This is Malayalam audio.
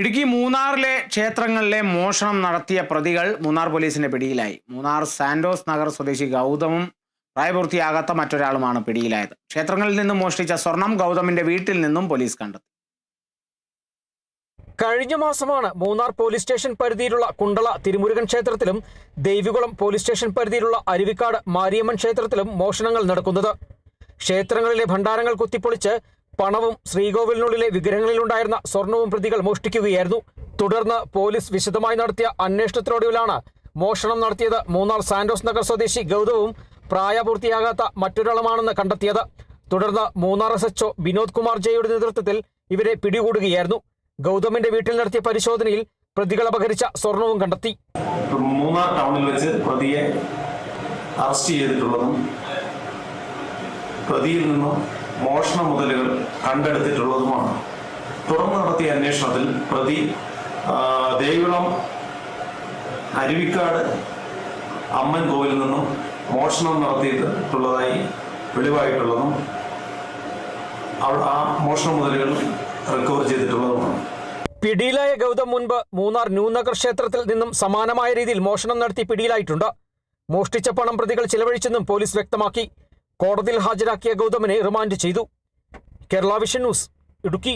ഇടുക്കി മൂന്നാറിലെ ക്ഷേത്രങ്ങളിലെ മോഷണം നടത്തിയ പ്രതികൾ മൂന്നാർ പോലീസിന്റെ പിടിയിലായി. മൂന്നാർ സാന്റോസ് നഗർ സ്വദേശി ഗൗതമും പ്രായപൂർത്തിയാകാത്ത മറ്റൊരാളുമാണ് പിടിയിലായത്. ക്ഷേത്രങ്ങളിൽ നിന്നും മോഷ്ടിച്ച സ്വർണം ഗൗതമിന്റെ വീട്ടിൽ നിന്നും പോലീസ് കണ്ടെത്തി. കഴിഞ്ഞ മാസമാണ് മൂന്നാർ പോലീസ് സ്റ്റേഷൻ പരിധിയിലുള്ള കുണ്ടള തിരുമുരുകൻ ക്ഷേത്രത്തിലും ദേവികുളം പോലീസ് സ്റ്റേഷൻ പരിധിയിലുള്ള അരുവിക്കാട് മാരിയമ്മൻ ക്ഷേത്രത്തിലും മോഷണങ്ങൾ നടക്കുന്നത്. ക്ഷേത്രങ്ങളിലെ ഭണ്ഡാരങ്ങൾ കുത്തിപ്പൊളിച്ച് പണവും ശ്രീകോവിലിനുള്ളിലെ വിഗ്രഹങ്ങളിലുണ്ടായിരുന്ന സ്വർണവും പ്രതികൾ മോഷ്ടിക്കുകയായിരുന്നു. തുടർന്ന് പോലീസ് വിശദമായി നടത്തിയ അന്വേഷണത്തിനൊടുവിലാണ് മോഷണം നടത്തിയത് മൂന്നാർ സാന്റോസ് നഗർ സ്വദേശി ഗൗതവും പ്രായപൂർത്തിയാകാത്ത മറ്റൊരാളുമാണെന്ന് കണ്ടെത്തിയത്. തുടർന്ന് Munnar S H O Vinod Kumar ജയുടെ നേതൃത്വത്തിൽ ഇവരെ പിടികൂടുകയായിരുന്നു. ഗൗതമിന്റെ വീട്ടിൽ നടത്തിയ പരിശോധനയിൽ പ്രതികൾ അപഹരിച്ച സ്വർണവും കണ്ടെത്തി. മൂന്നാർ ടൗണിൽ വെച്ച് പ്രതിയെ അറസ്റ്റ് ചെയ്തിട്ടുള്ളതും പ്രതിയിൽ നിന്നും മോഷണ മുതലുകൾ കണ്ടെടുത്തിട്ടുള്ളതുമാണ്. തുറന്നു നടത്തിയ അന്വേഷണത്തിൽ പ്രതി ദേവികുളം അരുവിക്കാട് അമ്മൻ കോവിലിൽ നിന്നും മോഷണം നടത്തിയിട്ടുള്ളതായി വെളിവായിട്ടുള്ളതും ആ മോഷണ മുതലുകൾ റിക്കവർ ചെയ്തിട്ടുള്ളതുമാണ്. പിടിയിലായ ഗൗതം മുൻപ് മൂന്നാർ ന്യൂനഗർ ക്ഷേത്രത്തിൽ നിന്നും സമാനമായ രീതിയിൽ മോഷണം നടത്തി പിടിയിലായിട്ടുണ്ട്. മോഷ്ടിച്ച പണം പ്രതികൾ ചിലവഴിച്ചെന്നും പോലീസ് വ്യക്തമാക്കി. കോടതിയിൽ ഹാജരാക്കിയ ഗൗതമനെ റിമാൻഡ് ചെയ്തു. Kerala vision news Idukki.